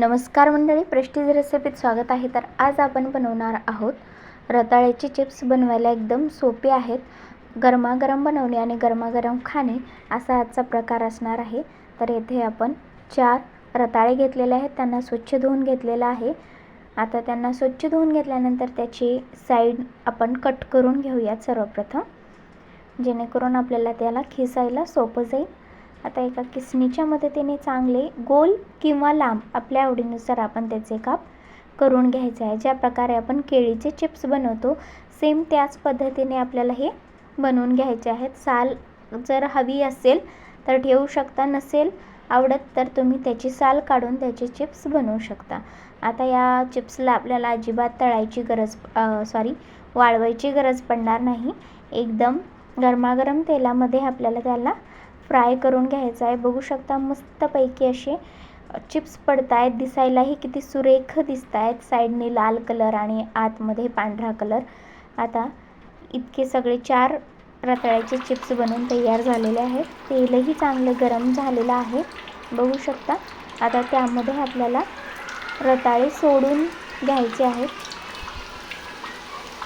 नमस्कार मंडळी प्रेस्टीज रेसिपीत स्वागत आहे. तर आज आपण बनवणार आहोत रताळ्याचे चिप्स बनवायला एकदम सोपे आहेत. गरमागरम बनवणे आणि गरमागरम खाणे असा आजचा प्रकार असणार आहे. तर येथे आपण चार रताळे घेतलेले आहेत त्यांना स्वच्छ धुवून घेतलेलं आहे. आता त्यांना स्वच्छ धुवून घेतल्यानंतर त्याची साईड आपण कट करून घेऊयात सर्वप्रथम. जेणेकरून आपल्याला त्याला खिसायला सोपं जाईल. आता एका किसणीच्या मदतीने चांगले गोल किंवा लांब आपल्या आवडीनुसार आपण त्याचे काप करून घ्यायचे आहे. ज्या प्रकारे आपण केळीचे चिप्स बनवतो सेम त्याच पद्धतीने आपल्याला हे बनवून घ्यायचे आहेत. साल जर हवी असेल तर ठेवू शकता नसेल आवडत तर तुम्ही त्याची साल काढून त्याचे चिप्स बनवू शकता. आता या चिप्सला आपल्याला अजिबात तळायची गरज सॉरी वाळवायची गरज पडणार नाही. एकदम गरमागरम तेलामध्ये आपल्याला त्याला फ्राय करून घ्यायचा आहे. बघू शकता मस्तपैकी असे चिप्स पडत आहेत दिसायलाही किती सुरेख दिसत आहेत साईडने लाल कलर आणि आतमध्ये पांढरा कलर. आता इतके सगळे चार रताळ्याचे चिप्स बनवून तयार झालेले आहेत. तेलही चांगलं गरम झालेलं आहे. बघू शकता. आता त्यामध्ये आपल्याला रताळे सोडून घ्यायचे आहेत.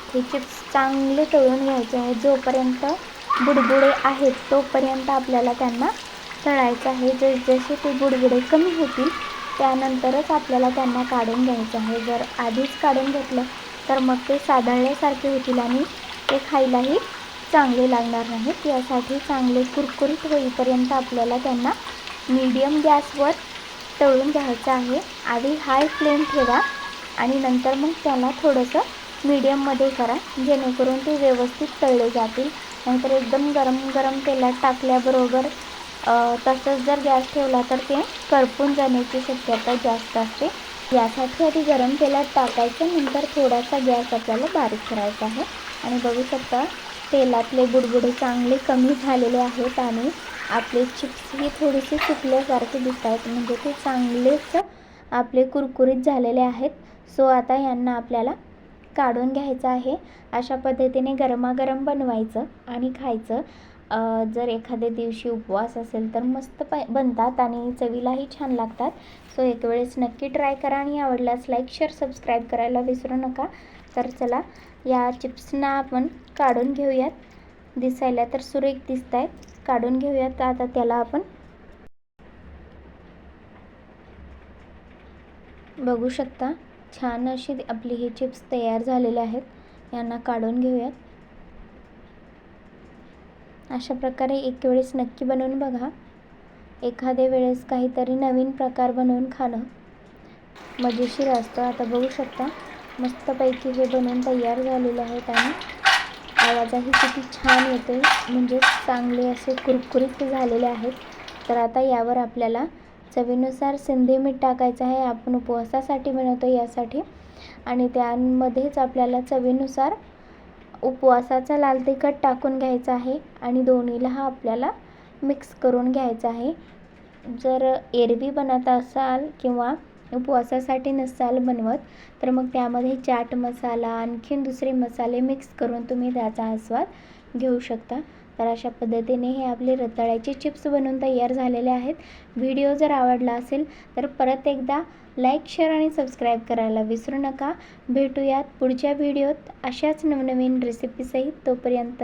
हे चिप्स चांगले तळून घ्यायचे आहेत जोपर्यंत बुडबुडे आहेत तोपर्यंत आपल्याला त्यांना तळायचं आहे. जसे ते बुडबुडे कमी होतील त्यानंतरच आपल्याला त्यांना काढून घ्यायचं आहे. जर आधीच काढून घेतलं तर मग ते सादळल्यासारखे होतील आणि ते खायलाही चांगले लागणार नाहीत. यासाठी चांगले कुरकुरीत होईपर्यंत आपल्याला त्यांना मीडियम गॅसवर तळून घ्यायचं आहे. आधी हाय फ्लेम ठेवा आणि नंतर मग त्याला थोडंसं मीडियममध्ये करा जेणेकरून ते व्यवस्थित तळले जातील. नाहीतर एकदम गरम गरम तेलात टाकल्याबरोबर तसंच जर गॅस ठेवला तर ते करपून जाण्याची शक्यता जास्त असते. यासाठी आधी गरम तेलात टाकायचं नंतर थोडासा गॅस आपल्याला बारीक करायचा आहे. आणि बघू शकता तेलातले बुडबुडे चांगले कमी झालेले आहेत आणि आपले चिप्स ही थोडीशी सुकल्यासारखे दिसत आहेत. म्हणजे ते चांगलेच आपले कुरकुरीत झालेले आहेत. सो आता यांना आपल्याला काढून घ्यायचं आहे. अशा पद्धतीने गरमागरम बनवायचं आणि खायचं. जर एखाद्या दिवशी उपवास असेल तर मस्त प बनतात आणि चवीलाही छान लागतात. सो एक वेळेस नक्की ट्राय करा आणि आवडल्यास लाईक शेअर सबस्क्राईब करायला विसरू नका. तर चला या चिप्सना आपण काढून घेऊयात. दिसायला तर सुरेख दिसत आहेत काढून घेऊयात. आता त्याला आपण बघू शकता. छान अशी आपली हे चिप्स तयार झालेले आहेत. यांना काढून घेऊयात. अशा प्रकारे एक वेळेस नक्की बनवून बघा. एखाद्या वेळेस काहीतरी नवीन प्रकार बनवून खाणं मजेशीर असतं. आता बघू शकता मस्तपैकी हे बनवून तयार झालेले आहेत आणि आवाजही किती छान येतो म्हणजे चांगले असे कुरकुरीत झालेले आहेत. तर आता यावर आपल्याला चवीनुसार सिंधी मीठ टाकायचं आहे. आपण उपवासासाठी बनवतो यासाठी. आणि त्यामध्येच आपल्याला चवीनुसार उपवासाचा लाल तिखट टाकून घ्यायचा आहे. आणि दोन्हीला हा आपल्याला मिक्स करून घ्यायचा आहे. जर एरवी बनत असाल किंवा उपवासासाठी नसाल बनवत तर मग त्यामध्ये चाट मसाला आणखीन दुसरे मसाले मिक्स करून तुम्ही त्याचा आस्वाद घेऊ शकता. तर अशा पद्धतीने हे आपले रताळ्याचे चिप्स बनवून तयार झालेले आहेत. व्हिडिओ जर आवडला असेल तर परत एकदा लाईक शेअर आणि सबस्क्राईब करायला विसरू नका. भेटूयात पुढच्या व्हिडिओत. अशाच नवनवीन रेसिपीसहित तोपर्यंत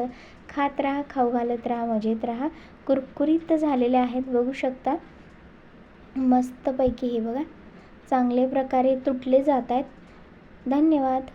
खात राहा खाऊ घालत राहा मजेत राहा. कुरकुरीत झालेले आहेत बघू शकता. मस्तपैकी हे बघा. चांगले प्रकारे तुटले जात आहेत. धन्यवाद.